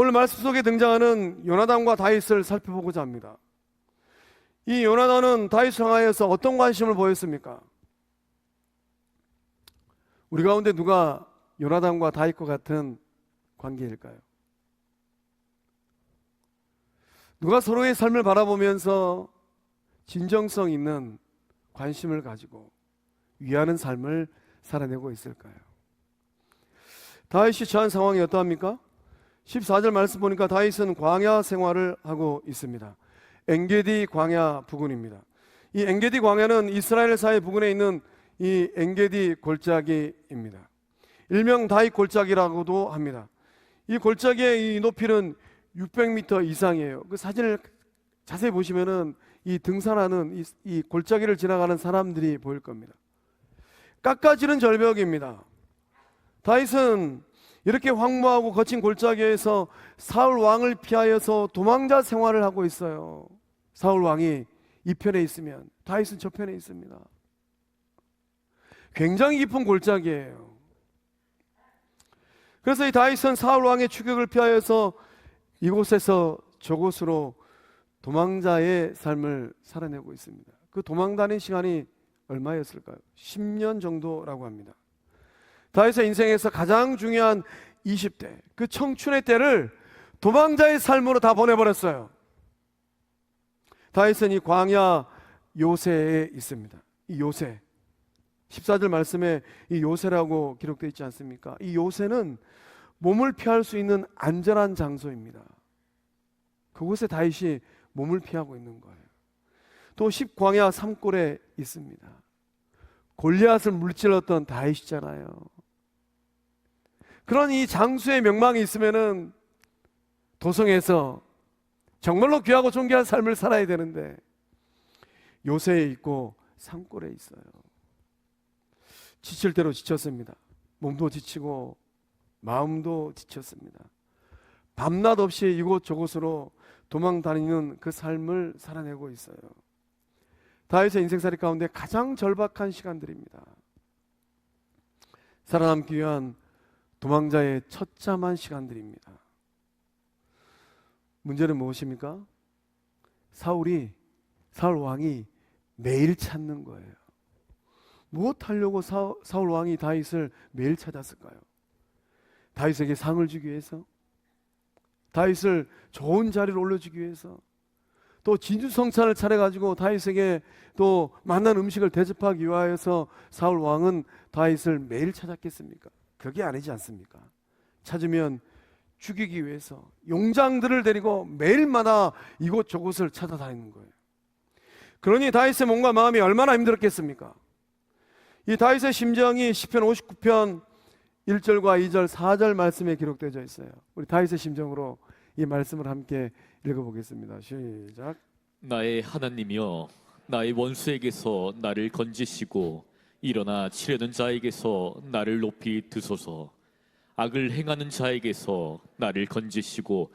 오늘 말씀 속에 등장하는 요나단과 다윗을 살펴보고자 합니다. 이 요나단은 다윗을 향하여서 어떤 관심을 보였습니까? 우리 가운데 누가 요나단과 다윗과 같은 관계일까요? 누가 서로의 삶을 바라보면서 진정성 있는 관심을 가지고 위하는 삶을 살아내고 있을까요? 다윗이 처한 상황이 어떠합니까? 14절 말씀 보니까 다윗은 광야 생활을 하고 있습니다. 엔게디 광야 부근입니다. 이 엔게디 광야는 이스라엘 사해 부근에 있는 이 엔게디 골짜기입니다. 일명 다윗 골짜기라고도 합니다. 이 골짜기의 이 높이는 600m 이상이에요. 그 사진을 자세히 보시면은 이 등산하는 이, 이 골짜기를 지나가는 사람들이 보일 겁니다. 깎아지는 절벽입니다. 다윗은 이렇게 황무하고 거친 골짜기에서 사울 왕을 피하여서 도망자 생활을 하고 있어요. 사울 왕이 이 편에 있으면 다윗은 저 편에 있습니다. 굉장히 깊은 골짜기예요. 그래서 이 다윗은 사울 왕의 추격을 피하여서 이곳에서 저곳으로 도망자의 삶을 살아내고 있습니다. 그 도망다닌 시간이 얼마였을까요? 10년 정도라고 합니다. 다윗의 인생에서 가장 중요한 20대, 그 청춘의 때를 도망자의 삶으로 다 보내버렸어요. 다윗은 이 광야 요새에 있습니다. 이 요새. 14절 말씀에 이 요새라고 기록되어 있지 않습니까? 이 요새는 몸을 피할 수 있는 안전한 장소입니다. 그곳에 다윗이 몸을 피하고 있는 거예요. 또 10광야 산골에 있습니다. 골리앗을 물질렀던 다윗이잖아요. 그런 이 장수의 명망이 있으면은 도성에서 정말로 귀하고 존귀한 삶을 살아야 되는데 요새에 있고 산골에 있어요. 지칠 대로 지쳤습니다. 몸도 지치고 마음도 지쳤습니다. 밤낮 없이 이곳 저곳으로 도망 다니는 그 삶을 살아내고 있어요. 다윗의 인생살이 가운데 가장 절박한 시간들입니다. 살아남기 위한 도망자의 처참한 시간들입니다. 문제는 무엇입니까? 사울이 사울 왕이 매일 찾는 거예요. 무엇 하려고 사, 사울 왕이 다윗을 매일 찾았을까요? 다윗에게 상을 주기 위해서, 다윗을 좋은 자리로 올려주기 위해서, 또 진주성찬을 차려가지고 다윗에게 또 만난 음식을 대접하기 위하여서 사울 왕은 다윗을 매일 찾았겠습니까? 그게 아니지 않습니까? 찾으면 죽이기 위해서 용장들을 데리고 매일마다 이곳 저곳을 찾아다니는 거예요. 그러니 다윗의 몸과 마음이 얼마나 힘들었겠습니까? 이 다윗의 심정이 시편 59편 1절과 2절, 4절 말씀에 기록되어 있어요. 우리 다윗의 심정으로 이 말씀을 함께 읽어보겠습니다. 시작. 나의 하나님이여 나의 원수에게서 나를 건지시고 일어나 치려는 자에게서 나를 높이 드소서 악을 행하는 자에게서 나를 건지시고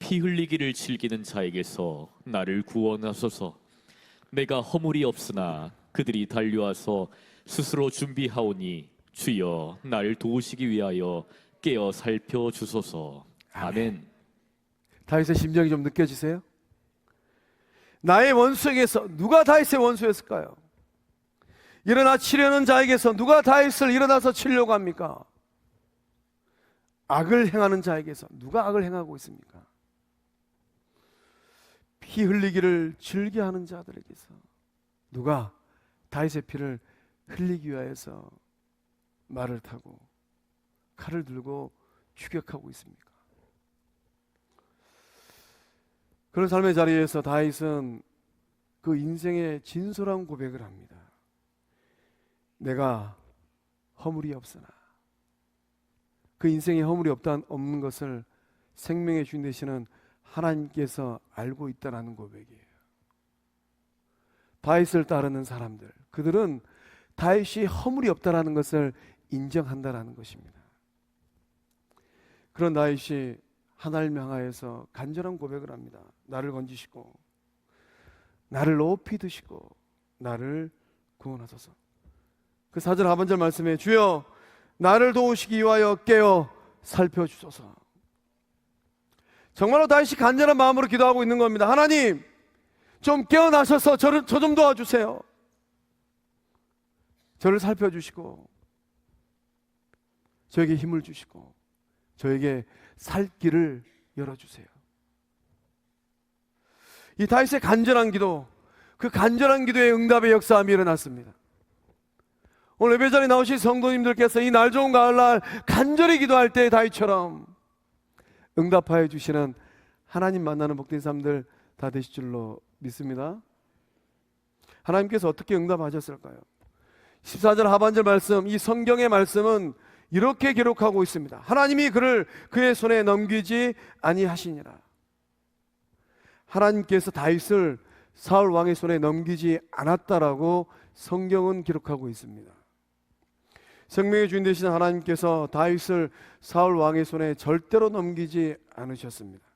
피 흘리기를 즐기는 자에게서 나를 구원하소서 내가 허물이 없으나 그들이 달려와서 스스로 준비하오니 주여 나를 도우시기 위하여 깨어 살펴 주소서 아멘. 다윗의 심정이 좀 느껴지세요? 나의 원수에게서 누가 다윗의 원수였을까요? 일어나 치려는 자에게서 누가 다윗을 일어나서 치려고 합니까? 악을 행하는 자에게서 누가 악을 행하고 있습니까? 피 흘리기를 즐겨 하는 자들에게서 누가 다윗의 피를 흘리기 위하여서 말을 타고 칼을 들고 추격하고 있습니까? 그런 삶의 자리에서 다윗은 그 인생의 진솔한 고백을 합니다. 내가 허물이 없으나 그 인생에 허물이 없다 없는 것을 생명의 주인 되시는 하나님께서 알고 있다라는 고백이에요. 다윗을 따르는 사람들 그들은 다윗이 허물이 없다라는 것을 인정한다라는 것입니다. 그런 다윗이 하나님 향하여서 간절한 고백을 합니다. 나를 건지시고 나를 높이 드시고 나를 구원하소서. 그 사절 하반절 말씀에 주여 나를 도우시기 위하여 깨어 살펴주소서. 정말로 다윗이 간절한 마음으로 기도하고 있는 겁니다. 하나님, 좀 깨어나셔서 저를 저 좀 도와주세요. 저를 살펴주시고 저에게 힘을 주시고 저에게 살 길을 열어주세요. 이 다윗의 간절한 기도, 그 간절한 기도의 응답의 역사함이 일어났습니다. 오늘 예배 자리에 나오신 성도님들께서 이 날 좋은 가을날 간절히 기도할 때 다윗처럼 응답하여 주시는 하나님 만나는 복된 삶들 다 되실 줄로 믿습니다. 하나님께서 어떻게 응답하셨을까요? 14절 하반절 말씀, 이 성경의 말씀은 이렇게 기록하고 있습니다. 하나님이 그를 그의 손에 넘기지 아니하시니라. 하나님께서 다윗을 사울 왕의 손에 넘기지 않았다라고 성경은 기록하고 있습니다. 생명의 주인 되신 하나님께서 다윗을 사울 왕의 손에 절대로 넘기지 않으셨습니다.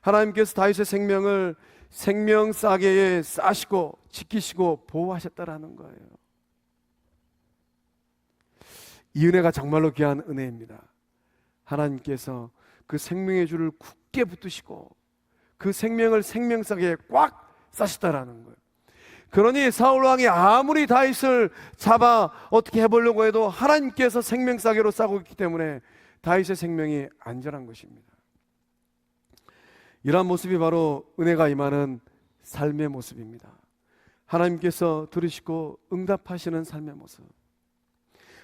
하나님께서 다윗의 생명을 생명 싸개에 싸시고 지키시고 보호하셨다라는 거예요. 이 은혜가 정말로 귀한 은혜입니다. 하나님께서 그 생명의 줄을 굳게 붙드시고 그 생명을 생명 싸개에 꽉 싸시다라는 거예요. 그러니 사울 왕이 아무리 다윗을 잡아 어떻게 해보려고 해도 하나님께서 생명싸개로 싸고 있기 때문에 다윗의 생명이 안전한 것입니다. 이러한 모습이 바로 은혜가 임하는 삶의 모습입니다. 하나님께서 들으시고 응답하시는 삶의 모습.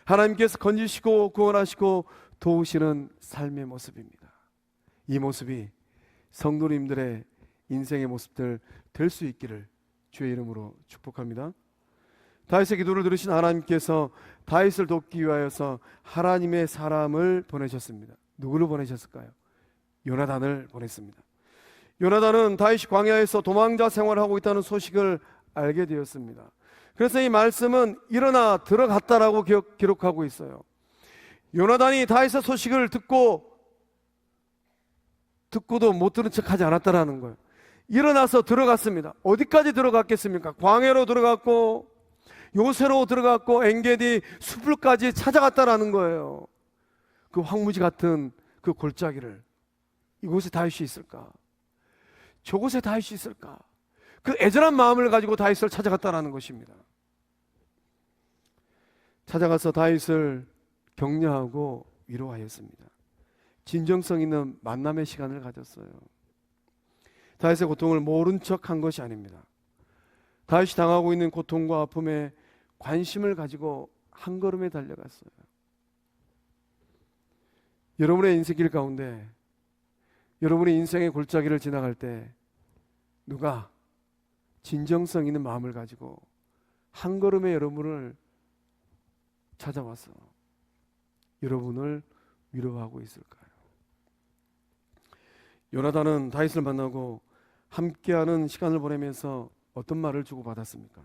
하나님께서 건지시고 구원하시고 도우시는 삶의 모습입니다. 이 모습이 성도님들의 인생의 모습들 될 수 있기를 주의 이름으로 축복합니다. 다윗의 기도를 들으신 하나님께서 다윗을 돕기 위하여서 하나님의 사람을 보내셨습니다. 누구를 보내셨을까요? 요나단을 보냈습니다. 요나단은 다윗이 광야에서 도망자 생활을 하고 있다는 소식을 알게 되었습니다. 그래서 이 말씀은 일어나 들어갔다라고 기록, 기록하고 있어요. 요나단이 다윗의 소식을 듣고 듣고도 못 들은 척하지 않았다라는 거예요. 일어나서 들어갔습니다. 어디까지 들어갔겠습니까? 광해로 들어갔고 요새로 들어갔고 엔게디 숲을까지 찾아갔다라는 거예요. 그 황무지 같은 그 골짜기를 이곳에 다윗이 있을까? 저곳에 다윗이 있을까? 그 애절한 마음을 가지고 다윗을 찾아갔다라는 것입니다. 찾아가서 다윗을 격려하고 위로하였습니다. 진정성 있는 만남의 시간을 가졌어요. 다윗의 고통을 모른 척한 것이 아닙니다. 다윗이 당하고 있는 고통과 아픔에 관심을 가지고 한 걸음에 달려갔어요. 여러분의 인생길 가운데 여러분의 인생의 골짜기를 지나갈 때 누가 진정성 있는 마음을 가지고 한 걸음에 여러분을 찾아와서 여러분을 위로하고 있을까요? 요나단은 다윗을 만나고 함께하는 시간을 보내면서 어떤 말을 주고받았습니까?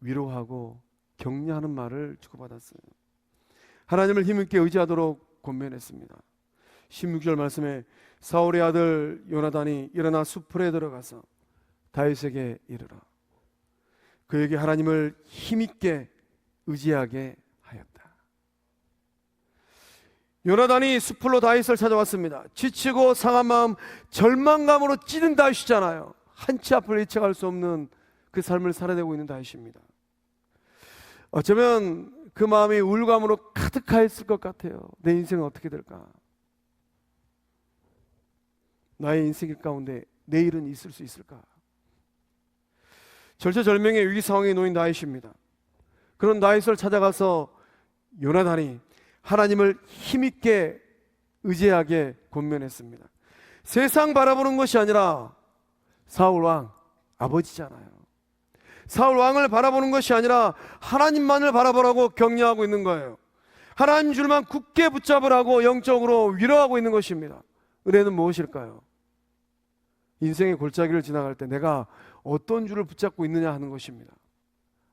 위로하고 격려하는 말을 주고받았어요. 하나님을 힘있게 의지하도록 권면했습니다. 16절 말씀에 사울의 아들 요나단이 일어나 수풀에 들어가서 다윗에게 이르라. 그에게 하나님을 힘있게 의지하게 하였다. 요나단이 수풀로 다윗을 찾아왔습니다. 지치고 상한 마음, 절망감으로 찌든 다윗이잖아요. 한치 앞을 예측할 수 없는 그 삶을 살아내고 있는 다윗입니다. 어쩌면 그 마음이 우울감으로 가득하였을 것 같아요. 내 인생은 어떻게 될까? 나의 인생 가운데 내일은 있을 수 있을까? 절체절명의 위기 상황에 놓인 다윗입니다. 그런 다윗을 찾아가서 요나단이 하나님을 힘있게 의지하게 권면했습니다. 세상 바라보는 것이 아니라 사울 왕 아버지잖아요. 사울 왕을 바라보는 것이 아니라 하나님만을 바라보라고 격려하고 있는 거예요. 하나님 줄만 굳게 붙잡으라고 영적으로 위로하고 있는 것입니다. 은혜는 무엇일까요? 인생의 골짜기를 지나갈 때 내가 어떤 줄을 붙잡고 있느냐 하는 것입니다.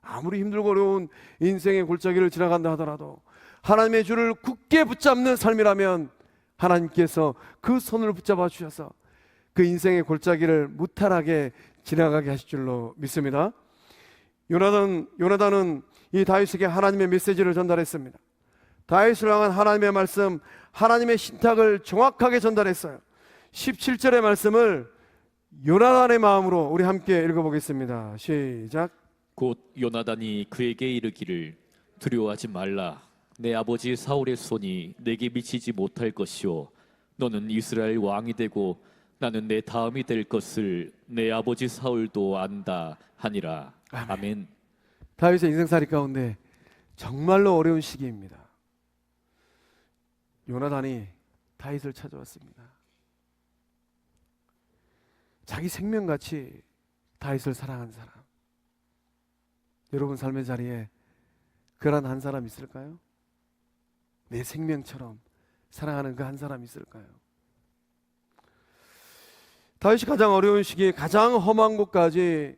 아무리 힘들고 어려운 인생의 골짜기를 지나간다 하더라도 하나님의 줄을 굳게 붙잡는 삶이라면 하나님께서 그 손을 붙잡아 주셔서 그 인생의 골짜기를 무탈하게 지나가게 하실 줄로 믿습니다. 요나단, 요나단은 이 다윗에게 하나님의 메시지를 전달했습니다. 다윗을 향한 하나님의 말씀, 하나님의 신탁을 정확하게 전달했어요. 17절의 말씀을 요나단의 마음으로 우리 함께 읽어보겠습니다. 시작. 곧 요나단이 그에게 이르기를 두려워하지 말라 내 아버지 사울의 손이 내게 미치지 못할 것이요 너는 이스라엘 왕이 되고 나는 내 다음이 될 것을 내 아버지 사울도 안다 하니라 아멘. 아멘. 다윗의 인생살이 가운데 정말로 어려운 시기입니다. 요나단이 다윗을 찾아왔습니다. 자기 생명같이 다윗을 사랑한 사람. 여러분 삶의 자리에 그런 한 사람 있을까요? 내 생명처럼 사랑하는 그 한 사람 있을까요? 다윗이 가장 어려운 시기에 가장 험한 곳까지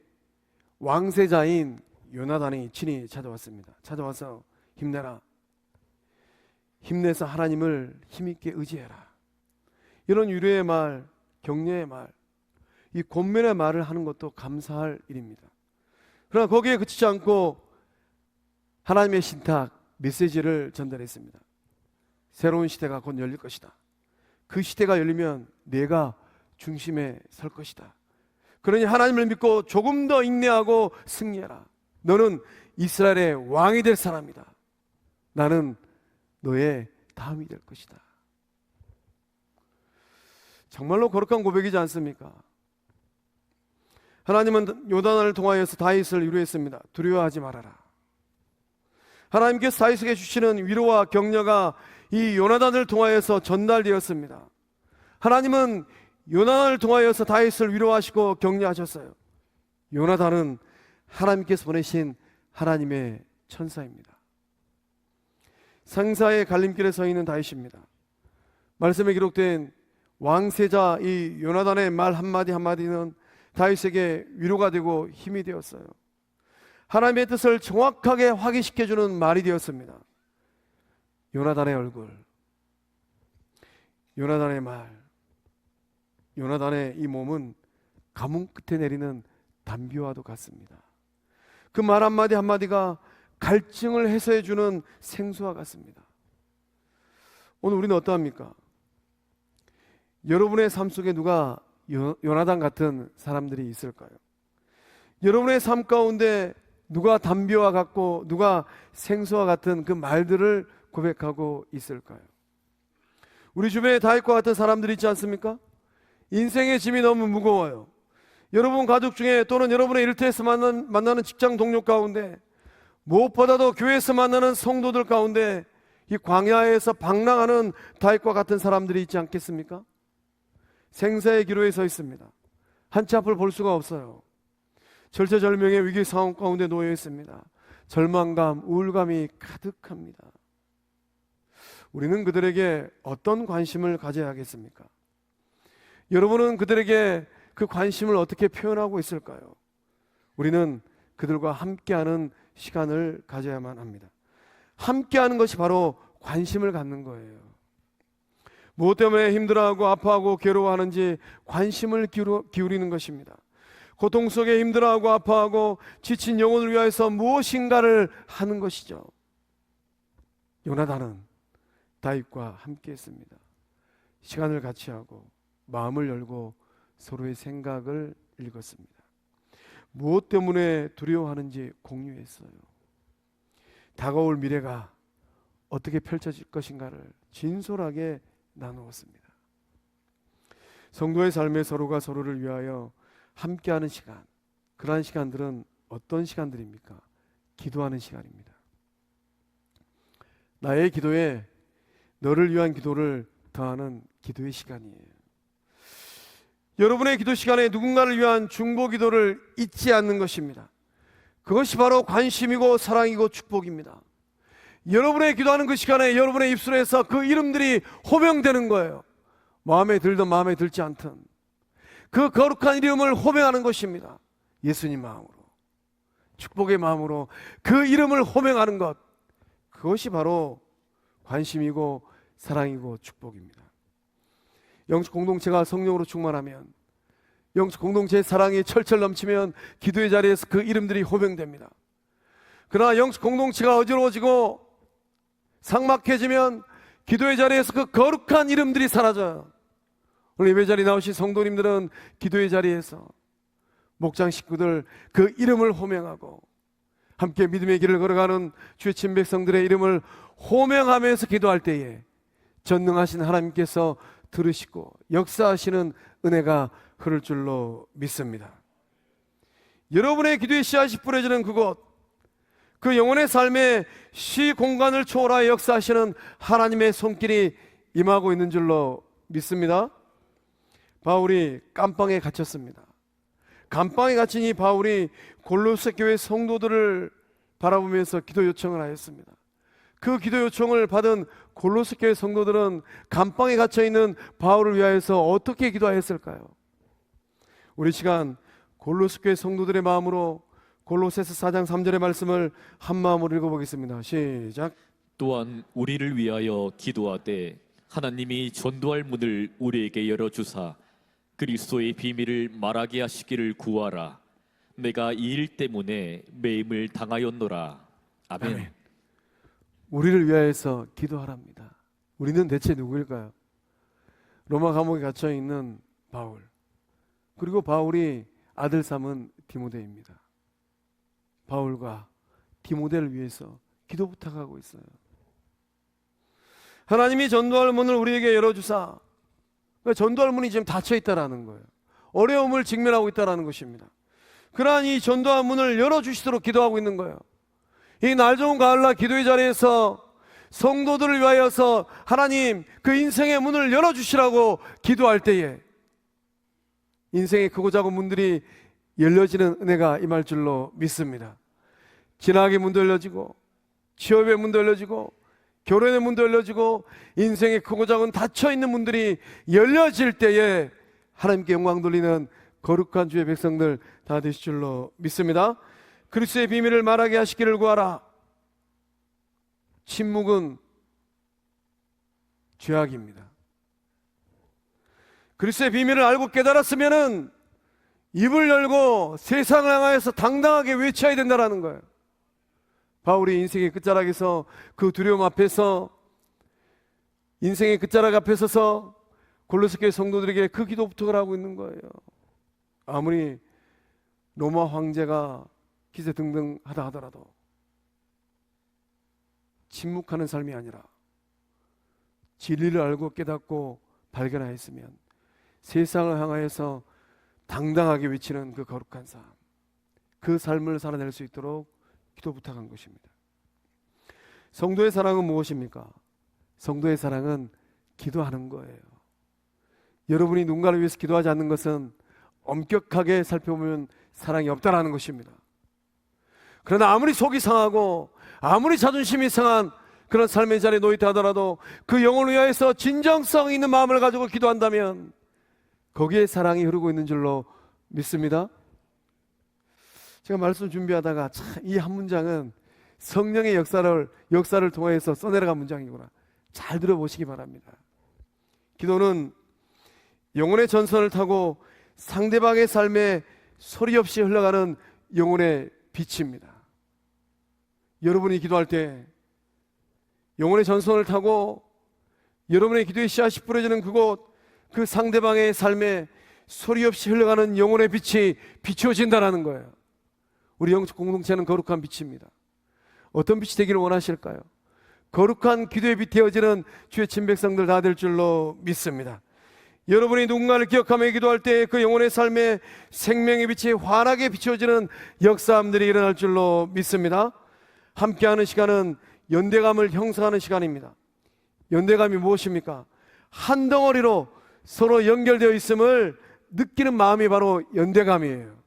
왕세자인 요나단이 친히 찾아왔습니다. 찾아와서 힘내라. 힘내서 하나님을 힘있게 의지해라. 이런 유료의 말, 격려의 말, 이 권면의 말을 하는 것도 감사할 일입니다. 그러나 거기에 그치지 않고 하나님의 신탁, 메시지를 전달했습니다. 새로운 시대가 곧 열릴 것이다. 그 시대가 열리면 내가 중심에 설 것이다. 그러니 하나님을 믿고 조금 더 인내하고 승리해라. 너는 이스라엘의 왕이 될 사람이다. 나는 너의 다음이 될 것이다. 정말로 거룩한 고백이지 않습니까? 하나님은 요단을 통하여서 다윗을 위로했습니다. 두려워하지 말아라. 하나님께서 다윗에게 주시는 위로와 격려가 이 요나단을 통하여서 전달되었습니다. 하나님은 요나단을 통하여서 다윗을 위로하시고 격려하셨어요. 요나단은 하나님께서 보내신 하나님의 천사입니다. 상사의 갈림길에 서 있는 다윗입니다. 말씀에 기록된 왕세자 이 요나단의 말 한마디 한마디는 다윗에게 위로가 되고 힘이 되었어요. 하나님의 뜻을 정확하게 확인시켜 주는 말이 되었습니다. 요나단의 얼굴, 요나단의 말, 요나단의 이 몸은 가뭄 끝에 내리는 담비와도 같습니다. 그 말 한마디 한마디가 갈증을 해소해 주는 생수와 같습니다. 오늘 우리는 어떠합니까? 여러분의 삶 속에 누가 요- 요나단 같은 사람들이 있을까요? 여러분의 삶 가운데 누가 담비와 같고 누가 생수와 같은 그 말들을 고백하고 있을까요? 우리 주변에 다윗과 같은 사람들이 있지 않습니까? 인생의 짐이 너무 무거워요. 여러분 가족 중에 또는 여러분의 일터에서 만난, 만나는 직장 동료 가운데 무엇보다도 교회에서 만나는 성도들 가운데 이 광야에서 방랑하는 다윗과 같은 사람들이 있지 않겠습니까? 생사의 기로에 서 있습니다. 한치 앞을 볼 수가 없어요. 절체절명의 위기 상황 가운데 놓여 있습니다. 절망감, 우울감이 가득합니다. 우리는 그들에게 어떤 관심을 가져야 하겠습니까? 여러분은 그들에게 그 관심을 어떻게 표현하고 있을까요? 우리는 그들과 함께하는 시간을 가져야만 합니다. 함께하는 것이 바로 관심을 갖는 거예요. 무엇 때문에 힘들어하고 아파하고 괴로워하는지 관심을 기울이는 것입니다. 고통 속에 힘들어하고 아파하고 지친 영혼을 위하여서 무엇인가를 하는 것이죠. 요나단은 다윗과 함께했습니다. 시간을 같이 하고 마음을 열고 서로의 생각을 읽었습니다. 무엇 때문에 두려워하는지 공유했어요. 다가올 미래가 어떻게 펼쳐질 것인가를 진솔하게 나누었습니다. 성도의 삶에 서로가 서로를 위하여 함께하는 시간, 그러한 시간들은 어떤 시간들입니까? 기도하는 시간입니다. 나의 기도에 너를 위한 기도를 더하는 기도의 시간이에요. 여러분의 기도 시간에 누군가를 위한 중보 기도를 잊지 않는 것입니다. 그것이 바로 관심이고 사랑이고 축복입니다. 여러분의 기도하는 그 시간에 여러분의 입술에서 그 이름들이 호명되는 거예요. 마음에 들든 마음에 들지 않든 그 거룩한 이름을 호명하는 것입니다. 예수님 마음으로 축복의 마음으로 그 이름을 호명하는 것 그것이 바로 관심이고 사랑이고 축복입니다. 영적 공동체가 성령으로 충만하면 영적 공동체의 사랑이 철철 넘치면 기도의 자리에서 그 이름들이 호명됩니다. 그러나 영적 공동체가 어지러워지고 삭막해지면 기도의 자리에서 그 거룩한 이름들이 사라져요. 오늘 예배 자리 나오신 성도님들은 기도의 자리에서 목장 식구들 그 이름을 호명하고 함께 믿음의 길을 걸어가는 주의 친 백성들의 이름을 호명하면서 기도할 때에 전능하신 하나님께서 들으시고 역사하시는 은혜가 흐를 줄로 믿습니다. 여러분의 기도의 씨앗이 뿌려지는 그곳, 그 영혼의 삶의 시 공간을 초월하여 역사하시는 하나님의 손길이 임하고 있는 줄로 믿습니다. 바울이 깜빵에 갇혔습니다. 감방에 갇힌 이 바울이 골로새 교회 성도들을 바라보면서 기도 요청을 하였습니다. 그 기도 요청을 받은 골로새 교회 성도들은 감방에 갇혀 있는 바울을 위하여서 어떻게 기도하였을까요? 우리 시간 골로새 교회 성도들의 마음으로 골로새서 4장 3절의 말씀을 한 마음으로 읽어보겠습니다. 시작. 또한 우리를 위하여 기도하되 하나님이 전도할 문을 우리에게 열어 주사 그리스도의 비밀을 말하게 하시기를 구하라. 내가 이 일 때문에 매임을 당하였노라. 아멘. 아멘. 우리를 위하여서 기도하랍니다. 우리는 대체 누구일까요? 로마 감옥에 갇혀 있는 바울. 그리고 바울이 아들 삼은 디모데입니다. 바울과 디모데를 위해서 기도 부탁하고 있어요. 하나님이 전도할 문을 우리에게 열어주사. 그러니까 전도할 문이 지금 닫혀 있다라는 거예요. 어려움을 직면하고 있다라는 것입니다. 그러한 이 전도할 문을 열어주시도록 기도하고 있는 거예요. 이 날 좋은 가을날 기도의 자리에서 성도들을 위하여서 하나님 그 인생의 문을 열어주시라고 기도할 때에 인생의 크고 작은 문들이 열려지는 은혜가 임할 줄로 믿습니다. 진학의 문도 열려지고 취업의 문도 열려지고 결혼의 문도 열려지고 인생의 크고 작은 닫혀 있는 문들이 열려질 때에 하나님께 영광 돌리는 거룩한 주의 백성들 다 되실 줄로 믿습니다. 그리스도의 비밀을 말하게 하시기를 구하라. 침묵은 죄악입니다. 그리스도의 비밀을 알고 깨달았으면은 입을 열고 세상을 향하여서 당당하게 외쳐야 된다라는 거예요. 바울이 인생의 끝자락에서 그 두려움 앞에서 인생의 끝자락 앞에 서서 골로새 교회 성도들에게 그 기도 부탁을 하고 있는 거예요. 아무리 로마 황제가 기세 등등 하다 하더라도 침묵하는 삶이 아니라 진리를 알고 깨닫고 발견하였으면 세상을 향하여서 당당하게 외치는 그 거룩한 삶, 그 삶을 살아낼 수 있도록 기도 부탁한 것입니다. 성도의 사랑은 무엇입니까? 성도의 사랑은 기도하는 거예요. 여러분이 누군가를 위해서 기도하지 않는 것은 엄격하게 살펴보면 사랑이 없다라는 것입니다. 그러나 아무리 속이 상하고 아무리 자존심이 상한 그런 삶의 자리에 놓이다 하더라도 그 영혼을 위하여서 진정성 있는 마음을 가지고 기도한다면 거기에 사랑이 흐르고 있는 줄로 믿습니다. 제가 말씀 준비하다가 이한 문장은 성령의 역사를 역사를 통해서 써내려간 문장이구나. 잘 들어보시기 바랍니다. 기도는 영혼의 전선을 타고 상대방의 삶에 소리 없이 흘러가는 영혼의 빛입니다. 여러분이 기도할 때 영혼의 전선을 타고 여러분의 기도의 씨앗이 뿌려지는 그곳 그 상대방의 삶에 소리 없이 흘러가는 영혼의 빛이 비추어진다라는 거예요. 우리 영적 공동체는 거룩한 빛입니다. 어떤 빛이 되기를 원하실까요? 거룩한 기도의 빛 되어지는 주의 친백성들 다 될 줄로 믿습니다. 여러분이 누군가를 기억하며 기도할 때 그 영혼의 삶에 생명의 빛이 환하게 비춰지는 역사함들이 일어날 줄로 믿습니다. 함께하는 시간은 연대감을 형성하는 시간입니다. 연대감이 무엇입니까? 한 덩어리로 서로 연결되어 있음을 느끼는 마음이 바로 연대감이에요.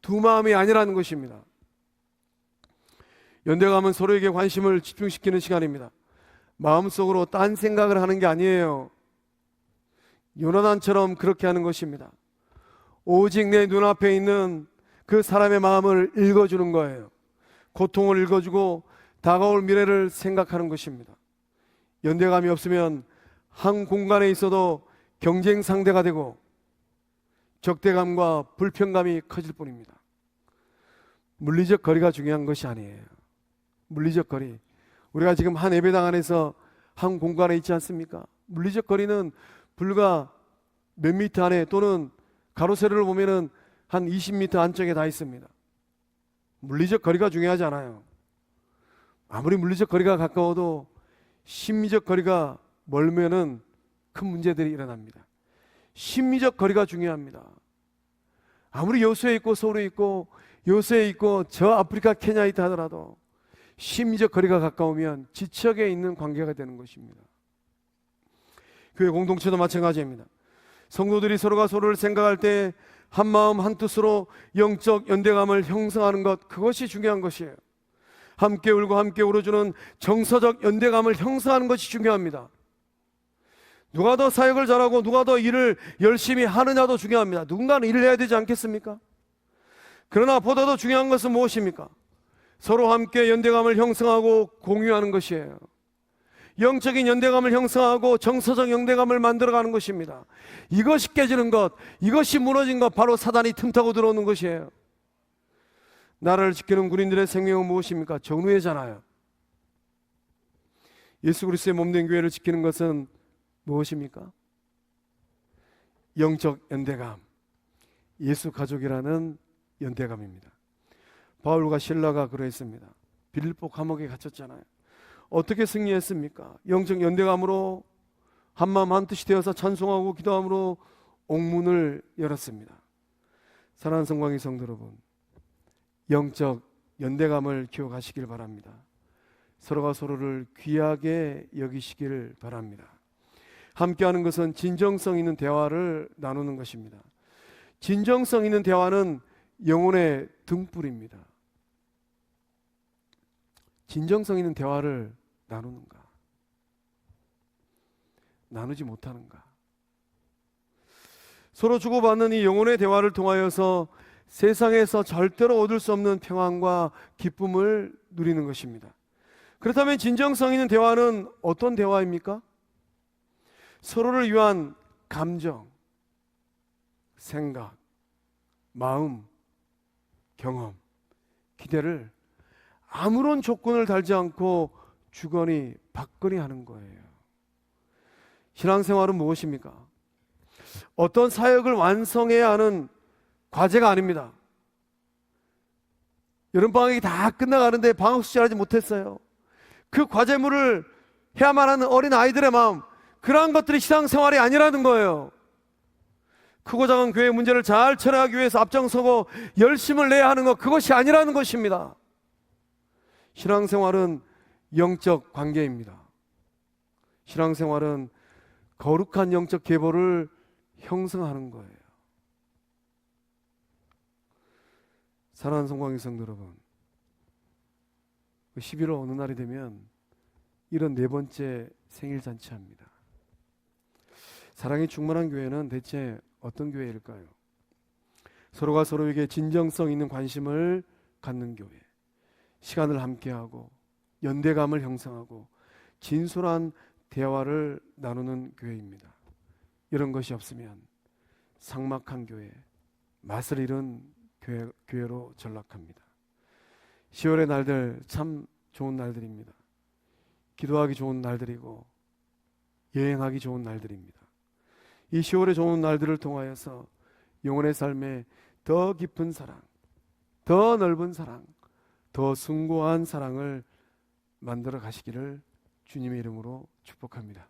두 마음이 아니라는 것입니다. 연대감은 서로에게 관심을 집중시키는 시간입니다. 마음속으로 딴 생각을 하는 게 아니에요. 요나단처럼 그렇게 하는 것입니다. 오직 내 눈앞에 있는 그 사람의 마음을 읽어주는 거예요. 고통을 읽어주고 다가올 미래를 생각하는 것입니다. 연대감이 없으면 한 공간에 있어도 경쟁 상대가 되고 적대감과 불편감이 커질 뿐입니다. 물리적 거리가 중요한 것이 아니에요. 물리적 거리. 우리가 지금 한 예배당 안에서 한 공간에 있지 않습니까? 물리적 거리는 불과 몇 미터 안에 또는 가로 세로를 보면은 한 20미터 안쪽에 다 있습니다. 물리적 거리가 중요하지 않아요. 아무리 물리적 거리가 가까워도 심리적 거리가 멀면은 큰 문제들이 일어납니다. 심리적 거리가 중요합니다. 아무리 여수에 있고 서울에 있고 요새에 있고 저 아프리카 케냐에 있다 하더라도 심리적 거리가 가까우면 지척에 있는 관계가 되는 것입니다. 교회 공동체도 마찬가지입니다. 성도들이 서로가 서로를 생각할 때 한 마음 한 뜻으로 영적 연대감을 형성하는 것 그것이 중요한 것이에요. 함께 울고 함께 울어주는 정서적 연대감을 형성하는 것이 중요합니다. 누가 더 사역을 잘하고 누가 더 일을 열심히 하느냐도 중요합니다. 누군가는 일을 해야 되지 않겠습니까? 그러나 보다 더 중요한 것은 무엇입니까? 서로 함께 연대감을 형성하고 공유하는 것이에요. 영적인 연대감을 형성하고 정서적 연대감을 만들어가는 것입니다. 이것이 깨지는 것, 이것이 무너진 것, 바로 사단이 틈타고 들어오는 것이에요. 나라를 지키는 군인들의 생명은 무엇입니까? 정의잖아요. 예수 그리스도의 몸된 교회를 지키는 것은 무엇입니까? 영적 연대감, 예수 가족이라는 연대감입니다. 바울과 신라가 그러했습니다. 빌립보 감옥에 갇혔잖아요. 어떻게 승리했습니까? 영적 연대감으로 한마음 한뜻이 되어서 찬송하고 기도함으로 옥문을 열었습니다. 사랑하는 성광의 성도 여러분, 영적 연대감을 기억하시길 바랍니다. 서로가 서로를 귀하게 여기시길 바랍니다. 함께하는 것은 진정성 있는 대화를 나누는 것입니다. 진정성 있는 대화는 영혼의 등불입니다. 진정성 있는 대화를 나누는가? 나누지 못하는가? 서로 주고받는 이 영혼의 대화를 통하여서 세상에서 절대로 얻을 수 없는 평안과 기쁨을 누리는 것입니다. 그렇다면 진정성 있는 대화는 어떤 대화입니까? 서로를 위한 감정, 생각, 마음, 경험, 기대를 아무런 조건을 달지 않고 주거니 받거니 하는 거예요. 신앙생활은 무엇입니까? 어떤 사역을 완성해야 하는 과제가 아닙니다. 여름방학이 다 끝나가는데 방학 숙제하지 못했어요. 그 과제물을 해야만 하는 어린 아이들의 마음, 그러한 것들이 신앙생활이 아니라는 거예요. 크고 작은 교회 문제를 잘 처리하기 위해서 앞장서고 열심을 내야 하는 것, 그것이 아니라는 것입니다. 신앙생활은 영적 관계입니다. 신앙생활은 거룩한 영적 계보를 형성하는 거예요. 사랑하는 성광의 성도 여러분, 11월 어느 날이 되면 이런 네 번째 생일 잔치합니다. 사랑이 충만한 교회는 대체 어떤 교회일까요? 서로가 서로에게 진정성 있는 관심을 갖는 교회, 시간을 함께하고 연대감을 형성하고 진솔한 대화를 나누는 교회입니다. 이런 것이 없으면 상막한 교회, 맛을 잃은 교회, 교회로 전락합니다. 10월의 날들 참 좋은 날들입니다. 기도하기 좋은 날들이고 여행하기 좋은 날들입니다. 이 10월의 좋은 날들을 통하여서 영혼의 삶에 더 깊은 사랑, 더 넓은 사랑, 더 숭고한 사랑을 만들어 가시기를 주님의 이름으로 축복합니다.